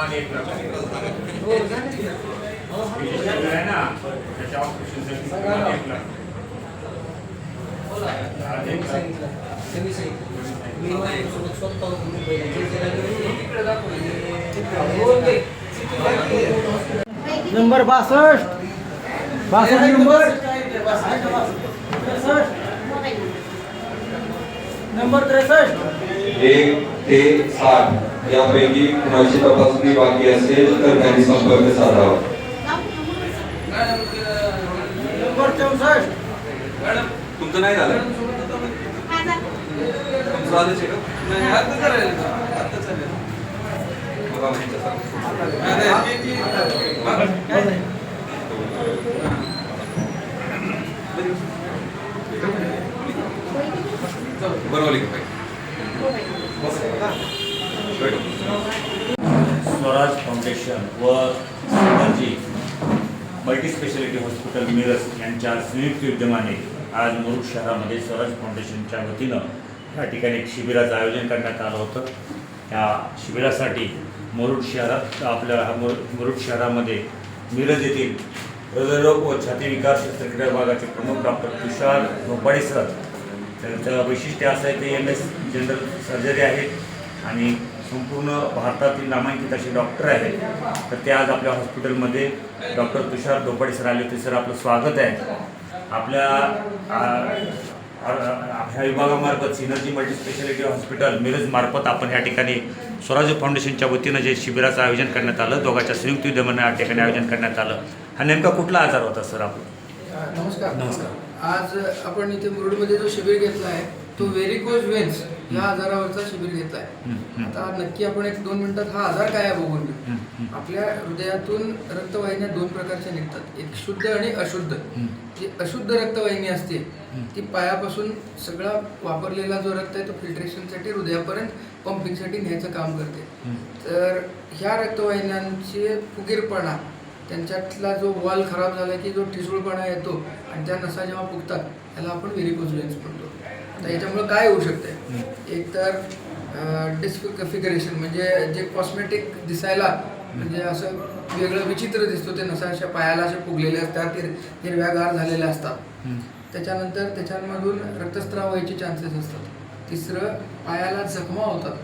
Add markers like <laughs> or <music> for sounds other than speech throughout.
आणि एक हे आहे ना त्याच्या ऑपरेशनसाठी एक लाख नंबर बासष्ट बासष्ट नंबर। नंबर त्रेसष्ट एक ते साठ यापैकी कुणाची तपासणी बाकी असेल तर त्यांनी संपर्क साधावा. तुमचं नाही झालं? तुमचं आलंच आहे. स्वराज फाउंडेशन व सिनर्जी मल्टीस्पेशालिटी हॉस्पिटल मिरज यांच्या संयुक्त विद्यमाने आज मुरुड शहरामध्ये स्वराज फाउंडेशनच्या वतीनं या ठिकाणी एक शिबिराचं आयोजन करण्यात आलं होतं. या शिबिरासाठी मुरुड शहरात आपल्या मुरुड शहरामध्ये मिरज येथील हृदयरोग व छाती विकास शस्त्रक्रिया विभागाचे प्रमुख डॉक्टर तुषार झोपाडे सर त्यांचं वैशिष्ट्य असं आहे ते एम एस जनरल सर्जरी आहेत आणि संपूर्ण भारतातील नामांकित असे डॉक्टर आहेत. तर ते आज आपल्या हॉस्पिटलमध्ये डॉक्टर तुषार धोपाडे सर आले होते. सर आपलं स्वागत आहे. आपल्या ह्या विभागामार्फत synergy multi speciality hospital Miraj मार्फत आपण या ठिकाणी स्वराज्य फाउंडेशनच्या वतीनं जे शिबिराचं आयोजन करण्यात आलं दोघांच्या संयुक्त विद्यमाने या ठिकाणी आयोजन करण्यात आलं. हा नेमका कुठला आजार होता सर आपला नमस्कार. नमस्कार. आज आपण इथे मुरुडमध्ये जो शिबिर घेतला आहे तो व्हेरिकोज वेन्स या आजारावरचा शिबिर घेतला आहे. हं. आता नक्की आपण एक दोन मिनिटात हा आजार काय आहे बघून घेऊ. आपल्या हृदयातून रक्तवाहिन्या दोन प्रकारच्या निघतात. एक शुद्ध आणि अशुद्ध. जी अशुद्ध रक्तवाहिनी असते ती पायापासून सगळा वापरलेला जो रक्त आहे तो फिल्ट्रेशनसाठी हृदयापर्यंत पंपिंगसाठी न्यायचं काम करते. तर ह्या रक्तवाहिन्यांचे फुगीरपणा त्यांच्यातला जो वॉल खराब झाला की जो ठिसूळपणा येतो आणि त्या नसा जेव्हा फुगतात त्याला आपण व्हेरिकोज वेन्स म्हणतो. आता याच्यामुळे काय होऊ शकते एक तर डिस्फिगरेशन म्हणजे जे कॉस्मेटिक दिसायला म्हणजे असं वेगळं विचित्र दिसतो ते नसा अशा पायाला असे फुगलेले असतात ते हिरव्यागार झालेले असतात. त्याच्यानंतर त्याच्यामधून रक्तस्राव व्हायचे चान्सेस असतात. तिसरं पायाला जखमा होतात.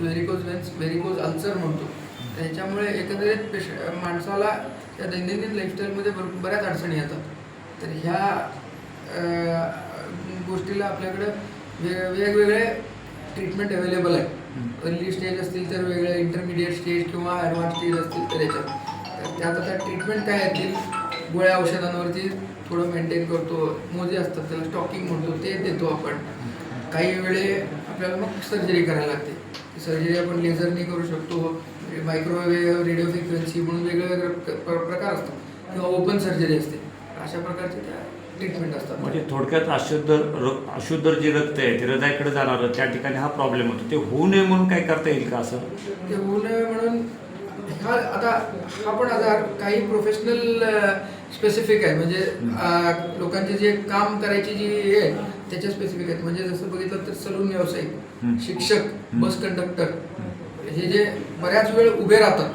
व्हेरिकोज वेन्स व्हेरिकोज अल्सर म्हणतो. त्याच्यामुळे एकंदरीत पेश माणसाला त्या दैनंदिन लाईफस्टाईलमध्ये भर बऱ्याच अडचणी येतात. तर ह्या गोष्टीला आपल्याकडं वेगवेगळे ट्रीटमेंट अवेलेबल आहे अर्ली स्टेज असतील तर वेगळे इंटरमिडिएट स्टेज किंवा ॲडव्हान्स स्टेज असतील तर याच्यात. तर त्यात आता ट्रीटमेंट काय येतील गोळ्या औषधांवरती थोडं मेंटेन करतो मोजे असतात त्याला स्टॉकिंग म्हणतो ते देतो आपण. काही वेळे आपल्याला मग सर्जरी करायला लागते. सर्जरी आपण लेझरने करू शकतो मायक्रोवेव्ह रेडिओ फ्रिक्वेन्सी म्हणून वेगळे वेगळे प्र- प्र- प्रकार असतात. किंवा ओपन सर्जरी असते. अशा प्रकारचे त्या ट्रीटमेंट असतात. म्हणजे थोडक्यात अशुद्ध र- अशुद्ध जे रक्त आहे ते हृदयाकडे जाणारं त्या ठिकाणी हा प्रॉब्लेम होतो. ते होऊ नये म्हणून काय करता येईल का असं? ते होऊ नये म्हणून हा आता हा पण आजार काही प्रोफेशनल स्पेसिफिक आहे. म्हणजे लोकांचे जे काम करायची जी आहे त्याच्या स्पेसिफिक आहेत. म्हणजे जसं बघितलं तर सलून व्यावसायिक. शिक्षक बस कंडक्टर हे जे बऱ्याच वेळ उभे राहतात.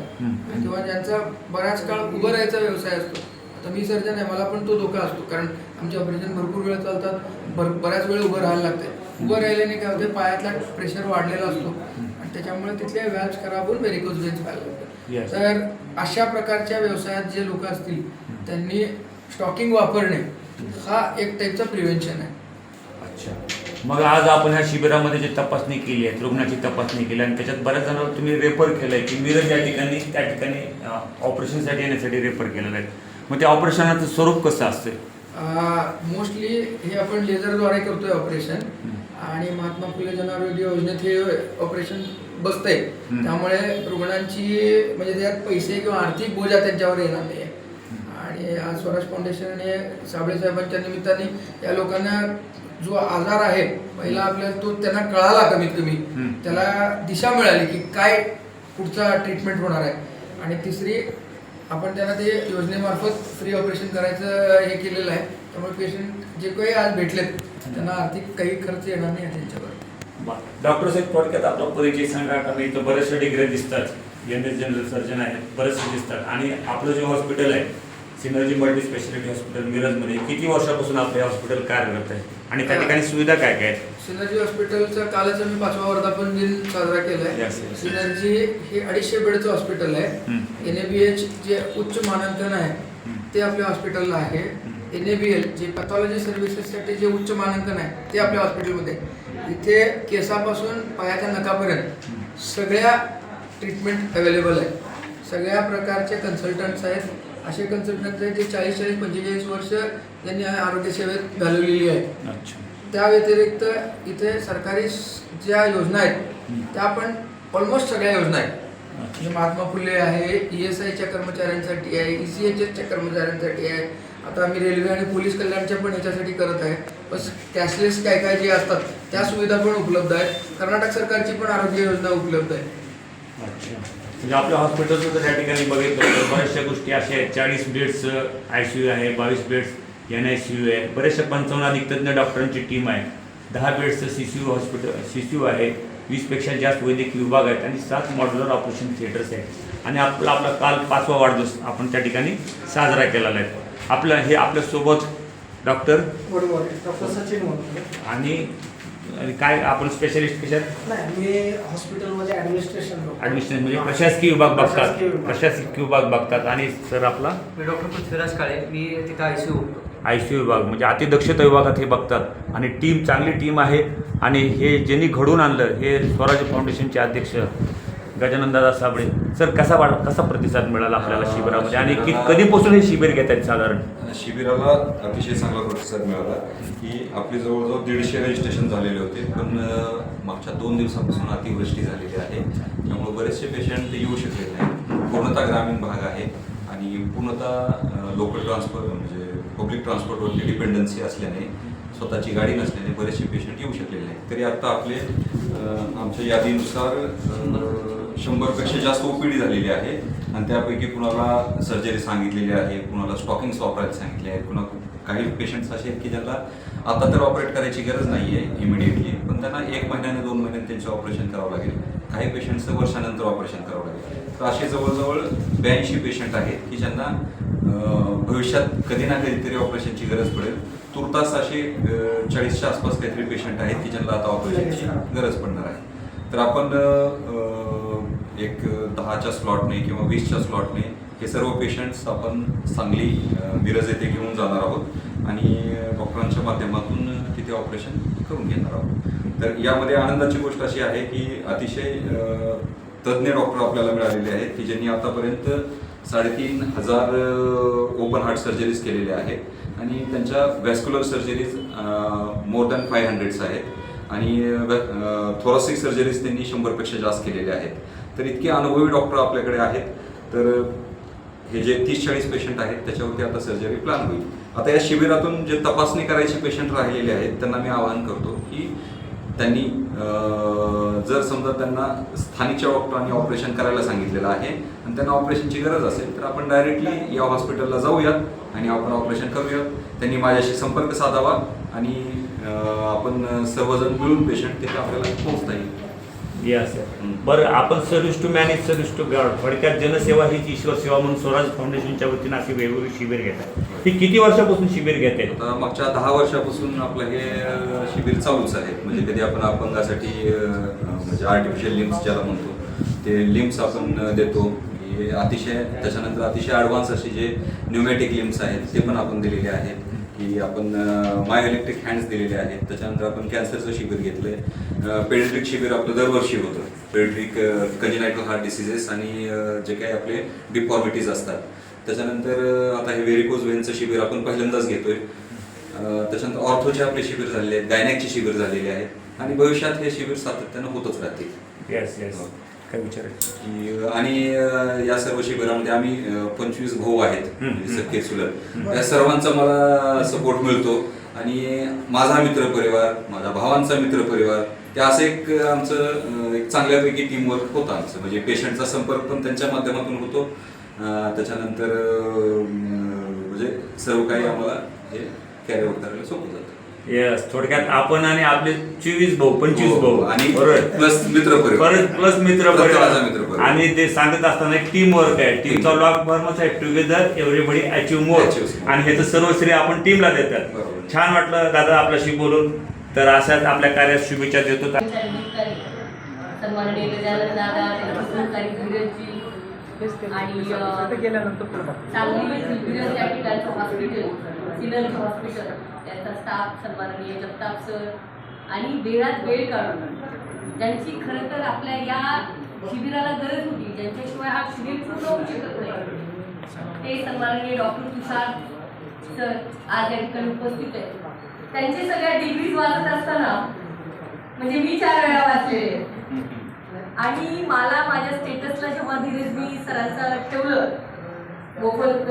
किंवा ज्यांचा बऱ्याच काळ उभं राहायचा व्यवसाय असतो. आता मी सर्जन आहे मला पण तो धोका असतो. कारण आमचे ऑपरेशन भरपूर वेळ चालतात भर बऱ्याच वेळ उभं राहायला लागते. उभं राहिल्याने काय होते पायातला प्रेशर वाढलेला असतो. आणि त्याच्यामुळे तिथल्या व्याज खराब होऊन व्हेरिकोज वेन्स व्हायला. लागतात. तर अशा प्रकारच्या व्यवसायात जे लोक असतील त्यांनी स्टॉकिंग वापरणे हा एक टाईपचा प्रिव्हेन्शन आहे. अच्छा. मग आज आपण ह्या शिबिरामध्ये जी तपासणी केली आहे रुग्णाची तपासणी केली आणि त्याच्यात बऱ्याच जणांना तुम्ही रेफर केलं आहे की मिरज या ठिकाणी त्या ठिकाणी ऑपरेशनसाठी येण्यासाठी रेफर केलेलं आहे. मग त्या ऑपरेशनाचं स्वरूप कसं असते मोस्टली हे आपण लेझरद्वारे करतोय ऑपरेशन. आणि महात्मा फुले जन आरोग्य योजनेत हे ऑपरेशन बसतंय. त्यामुळे रुग्णांची म्हणजे त्यात पैसे किंवा आर्थिक बोजा त्यांच्यावर येणार नाही आणि आज स्वराज फाउंडेशनने साबळे साहेबांच्या निमित्ताने या लोकांना जो आजार आहे पहिला आपल्याला तो त्यांना कळाला कमीत कमी. त्याला दिशा मिळाली की काय पुढचा ट्रीटमेंट होणार आहे. आणि तिसरी आपण त्यांना ते योजनेमार्फत फ्री ऑपरेशन करायचं हे केलेलं आहे. त्यामुळे पेशंट जे काही आज भेटलेत त्यांना आर्थिक काही खर्च येणार नाही त्यांच्यावर. डॉक्टर साहेब थोडक्यात आपला परिचय सांगा. कारण इथं बऱ्याचशा डिग्री दिसतात. एम एस जनरल सर्जन आहेत बरेचसे दिसतात. आणि आपलं जे हॉस्पिटल आहे सिनर्जी मल्टी स्पेशालिटी हॉस्पिटल मिरजमध्ये किती वर्षापासून आपले हॉस्पिटल कार्यरत आहे? आणि त्या ठिकाणी सुविधा काय काय आहेत? सिनर्जी हॉस्पिटलचा कालच आम्ही पाचवा वर्धापन दिन साजरा केलाय. Yes, yes. सिनर्जी हे अडीचशे बेडचं हॉस्पिटल आहे. हम्म. N A B H J उच्च मानांकन आहे हम्म. ते आपल्या हॉस्पिटलला आहे. एन ए बी एल जे पॅथॉलॉजी सर्व्हिसेससाठी जे उच्च मानांकन आहे ते आपल्या हॉस्पिटलमध्ये आहे. इथे केसापासून पायाच्या नखापर्यंत सगळ्या ट्रीटमेंट अवेलेबल आहे. सगळ्या प्रकारचे कन्सल्टंट्स आहेत. असे कन्सल्टंट्स आहेत जे चाळीस चाळीस पंचेचाळीस वर्ष यांनी आरोग्य सेवेत घालवलेली आहे. त्या व्यतिरिक्त इथे सरकारी ज्या योजना आहेत त्या पण ऑलमोस्ट सगळ्या योजना आहेत. म्हणजे महात्मा फुले आहे ई एस आयच्या कर्मचाऱ्यांसाठी आहे ई सी एच एसच्या कर्मचाऱ्यांसाठी आहे आता आम्ही रेल्वे आणि पोलीस कल्याणच्या पण याच्यासाठी करत आहे. बस कॅशलेस काय काय जे असतात त्या सुविधा पण उपलब्ध आहेत. कर्नाटक सरकारची पण आरोग्य योजना उपलब्ध आहे. अच्छा. म्हणजे आपल्या हॉस्पिटलचं जर या ठिकाणी बघितलं तर बऱ्याचशा गोष्टी अशा आहेत. चाळीस बेड्सचं आय सी यू आहे बावीस beds N I C U आहे. बरेचशा पंचावन्न अधिक तज्ज्ञ डॉक्टरांची टीम आहे. दहा बेड्सचं C C U hospital C C U आहे. वीसपेक्षा जास्त वैद्यकीय विभाग आहेत आणि सात मॉड्युलर ऑपरेशन थिएटर्स आहेत. आणि आपला आपला काल पाचवा वाढदिवस आपण त्या ठिकाणी साजरा केलेला आहे. आपलं हे आपल्यासोबत डॉक्टर आणि आणि काय आपण स्पेशलिस्ट कशात? नाही मी हॉस्पिटलमध्ये ॲडमिनिस्ट्रेशन म्हणजे प्रशासकीय विभाग बघतात. प्रशासकीय विभाग. प्रशासकीय विभाग बघतात. आणि सर आपला? मी डॉक्टर पृथ्वीराज काळे. मी तिथं आय सी आय सी विभाग म्हणजे अतिदक्षता विभागात हे बघतात. आणि टीम चांगली टीम आहे. आणि हे ज्यांनी घडून आणलं हे स्वराज्य फाउंडेशनचे अध्यक्ष. गजाननदादा साबळे. सर कसा वाढ कसा प्रतिसाद मिळाला आपल्याला शिबिरामध्ये? आणि कि कधीपासून हे शिबिर घेत आहेत साधारण? शिबिराला अतिशय चांगला प्रतिसाद मिळाला. की आपली जवळजवळ दीडशे रजिस्ट्रेशन झालेले होते पण मागच्या दोन दिवसापासून अतिवृष्टी झालेली आहे. त्यामुळे बरेचसे पेशंट येऊ शकले नाही पूर्णतः ग्रामीण भाग आहे आणि पूर्णतः लोकल ट्रान्सपोर्ट म्हणजे पब्लिक ट्रान्सपोर्टवरती डिपेंडन्सी असल्याने स्वतःची गाडी नसल्याने बरेचसे पेशंट येऊ शकलेले नाही तरी आता आपले आमच्या यादीनुसार शंभरपेक्षा जास्त ओपीडी झालेली आहे. आणि त्यापैकी कुणाला सर्जरी सांगितलेली आहे कुणाला स्टॉकिंग्स वापरायला सांगितले आहेत कुणा काही पेशंट्स असे आहेत की ज्यांना आता तर ऑपरेट करायची गरज नाही आहे इमिडिएटली पण त्यांना एक महिन्याने दोन महिन्याने त्यांचं ऑपरेशन करावं लागेल. काही पेशंटचं वर्षानंतर ऑपरेशन करावं लागेल. तर असे जवळजवळ ब्याऐंशी पेशंट आहेत की ज्यांना भविष्यात कधी ना कधीतरी ऑपरेशनची गरज पडेल. तुर्तास असे चाळीसच्या आसपास काहीतरी पेशंट आहेत की ज्यांना आता ऑपरेशनची गरज पडणार आहे. तर आपण एक दहाच्या स्लॉटने किंवा वीसच्या स्लॉटने हे सर्व पेशंट्स आपण सांगली मिरज येथे घेऊन जाणार आहोत आणि डॉक्टरांच्या माध्यमातून तिथे ऑपरेशन करून घेणार आहोत. तर यामध्ये आनंदाची गोष्ट अशी आहे की अतिशय तज्ज्ञ डॉक्टर आपल्याला मिळालेले आहेत की ज्यांनी आतापर्यंत साडेतीन हजार ओपन हार्ट सर्जरीज केलेल्या आहेत. आणि त्यांच्या vascular surgeries more than five hundreds आहेत. आणि थोरॉसिक सर्जरीज त्यांनी शंभरपेक्षा जास्त केलेल्या आहेत. तर इतके अनुभवी डॉक्टर आपल्याकडे आहेत. तर हे जे तीस चाळीस पेशंट आहेत त्याच्यावरती आता सर्जरी प्लॅन होईल. आता या शिबिरातून जे तपासणी करायचे पेशंट राहिलेले आहेत त्यांना मी आवाहन करतो की त्यांनी जर समजा त्यांना स्थानिकच्या डॉक्टरांनी ऑपरेशन करायला सांगितलेलं आहे आणि त्यांना ऑपरेशनची गरज असेल तर आपण डायरेक्टली या हॉस्पिटलला जाऊयात आणि आपण ऑपरेशन करूयात. त्यांनी माझ्याशी संपर्क साधावा आणि आपण सर्वजण मिळून पेशंट तिथे आपल्याला पोहोचता येईल. यस बरं आपण service to manage service to God थोडक्यात जनसेवा हीच ईश्वर सेवा म्हणून स्वराज फाउंडेशनच्या वतीनं अशी वेगवेगळी शिबिर घेतात ही किती वर्षापासून शिबिर घेत आहेत? आता मागच्या दहा वर्षापासून आपलं हे शिबिर चालूच आहे. म्हणजे कधी आपण अपंगासाठी म्हणजे आर्टिफिशियल लिम्स ज्याला म्हणतो ते लिम्स आपण देतो. हे अतिशय त्याच्यानंतर अतिशय ॲडव्हान्स असे जे न्युमॅटिक लिम्स आहेत ते पण आपण दिलेले आहेत. की आपण माय इलेक्ट्रिक हँड्स दिलेले आहेत. त्याच्यानंतर आपण कॅन्सरचं शिबिर घेतलंय. पेडिट्रिक शिबिर आपलं दरवर्षी होतं. पेडिट्रिक कजिनायटल हार्ट डिसिजेस आणि जे काही आपले डिफॉर्मिटीज असतात. त्याच्यानंतर आता हे व्हेरिकोज वेनचं शिबिर आपण पहिल्यांदाच घेतोय. त्याच्यानंतर ऑर्थोचे आपले शिबिर झालेले आहेत. गायनॅकचे शिबिर झालेले आहेत. आणि भविष्यात हे शिबिर सातत्यानं होतच राहतील. येस येस काय विचारायचं की आणि या सर्व शिबिरामध्ये आम्ही पंचवीस भाऊ आहेत. सख्खे चुलत त्या सर्वांचा मला सपोर्ट मिळतो. आणि माझा मित्र परिवार माझ्या भावांचा मित्र परिवार ते असं एक आमचं एक चांगल्यापैकी टीमवर्क होतं आमचं. म्हणजे पेशंटचा संपर्क पण त्यांच्या माध्यमातून होतो. त्याच्यानंतर म्हणजे सर्व काही आम्हाला हे कॅरी आउट करायला सोपं जातं. Yes, थोडक्यात आपण आणि आपले चोवीस भाऊ पंचवीस हो, भाऊ. आणि बरोबर? प्लस मित्र. परत प्लस मित्र परिवार. आणि ते सांगत असताना टीम वर्क आहे. टीमचा लॉक फॉर्मच आहे टुगेदर एव्हरीबडी अचीव मोर. आणि ह्याचं सर्व श्रेय आपण टीमला देतात. बरोबर. छान वाटलं दादा आपल्याशी बोलून. तर अशाच आपल्या कार्यात शुभेच्छा देतो. आणि हॉस्पिटल सिनर्जी हॉस्पिटल त्यांचा स्टाफ सन्माननीय जगताप सर आणि वेळात वेळ काढून. ज्यांची खरं तर आपल्या या शिबिराला गरज होती ज्यांच्याशिवाय हा शिबिर पूर्ण होऊ शकत नाही. ते सन्माननीय डॉक्टर तुषार सर आज या ठिकाणी उपस्थित आहेत. त्यांचे सगळ्या डिग्रीज वाचत असताना म्हणजे मी चार वेळा वाचलेले. आणि मला माझ्या स्टेटसला जेव्हा धीरजनी सरांचा ठेवलं मोफत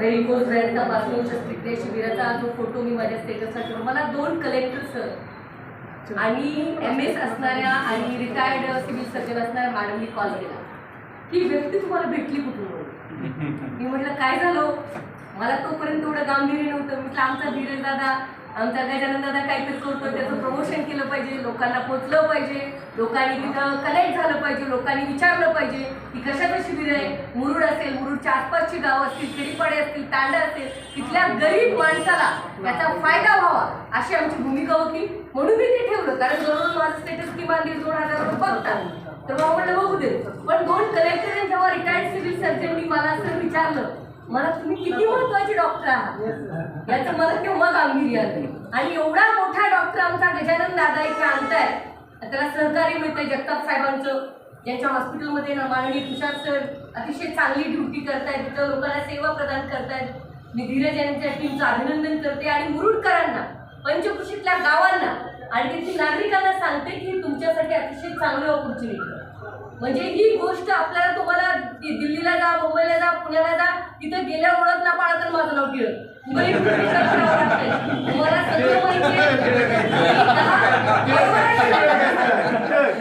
रेडिकोज ब्रँड तपासणी शस्त्रक्रिया शिबिराचा जो फोटो मी माझ्या स्टेटसला ठेवला मला दोन कलेक्टर सर आणि एम एस असणाऱ्या आणि रिटायर्ड सिव्हिल सर्जन असणाऱ्या मॅडमनी कॉल केला. ही व्यक्ती तुम्हाला भेटली कुठून? <laughs> मी म्हटलं काय झालं? मला तोपर्यंत एवढं गांभीर्य नव्हतं. म्हटलं आमचा धीरज दादा आमचा गजानन दादा काहीतरी करतो त्याचं प्रमोशन केलं पाहिजे लोकांना पोचलं पाहिजे लोकांनी तिथं कनेक्ट झालं पाहिजे लोकांनी विचारलं पाहिजे की कशाचं शिबिर आहे? मुरुड असेल मुरुडच्या आसपासची गावं असतील खेडीपाडे असतील तांडा असेल तिथल्या गरीब माणसाला याचा फायदा व्हावा अशी आमची भूमिका होती. म्हणून मी ते ठेवलं कारण दररोज माझं स्टेटस किमान दीड दोन हजार रुपये बघतात. तर मग म्हणलं बघू दे. पण दोन कलेक्टर जेव्हा रिटायर्ड सिव्हिल सर्जननी मला असं विचारलं मला तुम्ही किती महत्त्वाचे डॉक्टर आहात? याचं मला तेव्हा गांभीर्य आलं आणि एवढा मोठा डॉक्टर आमचा गजानन दादा इथे आणताय. त्याला सहकार्य मिळतंय जगताप साहेबांचं. ज्यांच्या हॉस्पिटलमध्ये ना माननीय तुषार सर अतिशय चांगली ड्युटी करतायत. तिथं लोकांना सेवा प्रदान करतायत. मी धीरज यांच्या टीमचं अभिनंदन करते. आणि मुरुडकरांना पंचकृषीतल्या गावांना आणि तिथल्या नागरिकांना सांगते की तुमच्यासाठी अतिशय चांगली ऑपॉर्च्युनिटी म्हणजे ही गोष्ट आपल्याला तुम्हाला दिल्लीला जा मुंबईला जा पुण्याला जा तिथे गेल्या ओळख ना पाळा तर माझं नाव टिळक.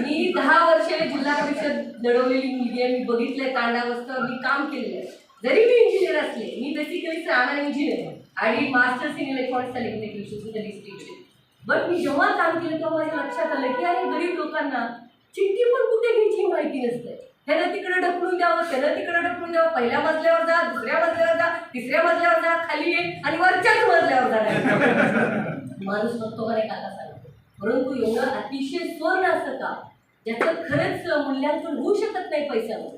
मी दहा वर्षे जिल्हा परिषद लढवलेली मुलगी आहे. मी बघितलंय तांडावस्था. मी काम केलेलं आहे. जरी मी इंजिनियर असले मी बेसिकली सामान इंजिनियर आणि masters in electronics and electrician but मी जेव्हा काम केलं तेव्हा माझ्या लक्षात आलं की अरे गरीब लोकांना चिठ्ठी पण कुठे घ्यायची माहिती नसते. ह्याला तिकडे ढकलून द्यावं त्याला तिकडे ढकलून द्यावं. पहिल्या मजल्यावर जा दुसऱ्या मजल्यावर जा तिसऱ्या मजल्यावर जा खाली ये आणि वरच्याच मजल्यावर जा. माणूस बघतो का नाही काका सांगतो परंतु एवढं अतिशय स्वर्ण असतं का? ज्याचं खरंच मूल्यांकन होऊ शकत नाही पैशावर.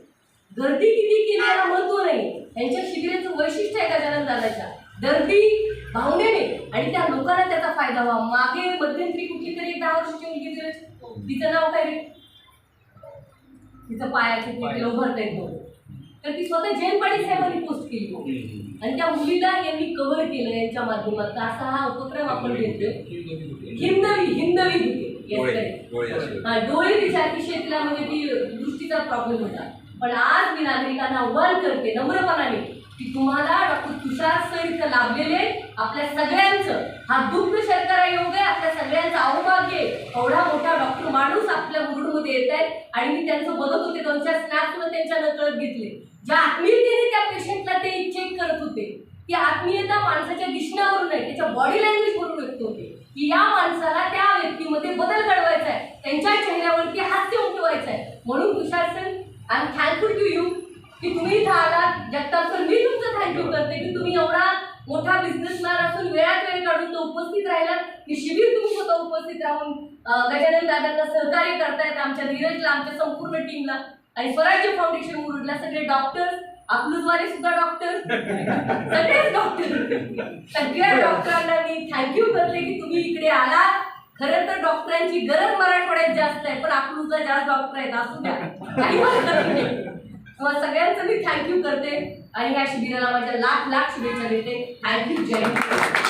गर्दी किती केली याला महत्त्व नाही. यांच्या शिबिराचं वैशिष्ट्य आहे गजानन दादाच्या गर्दी भावनेने आणि त्या लोकांना त्याचा फायदा व्हावा. मागे मध्यंतरी कुठली तरी एक दहा वर्षाची मुलगी तिचं नाव काय रे? तिचं पायाचे तिथे भरता येत तर ती स्वतः जैन पाटील साहेबांनी पोस्ट केली. आणि त्या मुलीला यांनी कव्हर केलं यांच्या माध्यमातून. असा हा उपक्रम आपण घेतोय. हिंदवी हिंदवी होते. हा, डोळे तिच्या अतिशय तिला म्हणजे ती दृष्टीचा प्रॉब्लेम होता. पण आज मी नागरिकांना आव्हान करते नम्रपणाने की तुम्हाला डॉक्टर तुषार सर इथं लाभलेले आपल्या सगळ्यांचं. हा दुग्ध शर्करा योग आहे आपल्या सगळ्यांचं अवभाग्य एवढा मोठा डॉक्टर माणूस आपल्या गुरुमध्ये येत आहेत आणि मी त्यांचं बघत होते दोन चार त्यांच्या नकळत घेतले. ज्या आत्मीयतेने त्या पेशंटला ते चेक करत होते ती आत्मीयता माणसाच्या दिसण्यावरून नाही त्याच्या बॉडी लँग्वेजवरून व्यक्त होते. की या माणसाला त्या व्यक्तीमध्ये बदल घडवायचा आहे. त्यांच्या चेहऱ्यावरती हास्य उमटवायचं आहे. म्हणून Tushar sir I am thankful to you की तुम्ही इथं आलात जगताप सर मी तुमचं थँक्यू करते की तुम्ही एवढा मोठा बिझनेसमॅन असून वेळात वेळ काढून तो उपस्थित राहिला की शिबिर तुम्ही स्वतः उपस्थित राहून गजानन दादांना सहकार्य करतायत आमच्या धीरजला आमच्या संपूर्ण टीमला आणि स्वराज्य फाउंडेशन मुरुडला सगळे डॉक्टर्स अकलूजवाले सुद्धा डॉक्टर सगळेच डॉक्टर सगळ्या डॉक्टरांना मी थँक्यू करते की तुम्ही इकडे आलात. खरं तर डॉक्टरांची गरज मराठवाड्यात जास्त आहे पण अकलूजला जास्त डॉक्टर आहेत असू द्या. काही मग सगळ्यांचं मी थँक्यू करते आणि या शिबिराला माझ्या लाख लाख शुभेच्छा देते थँक्यू जय हिंद.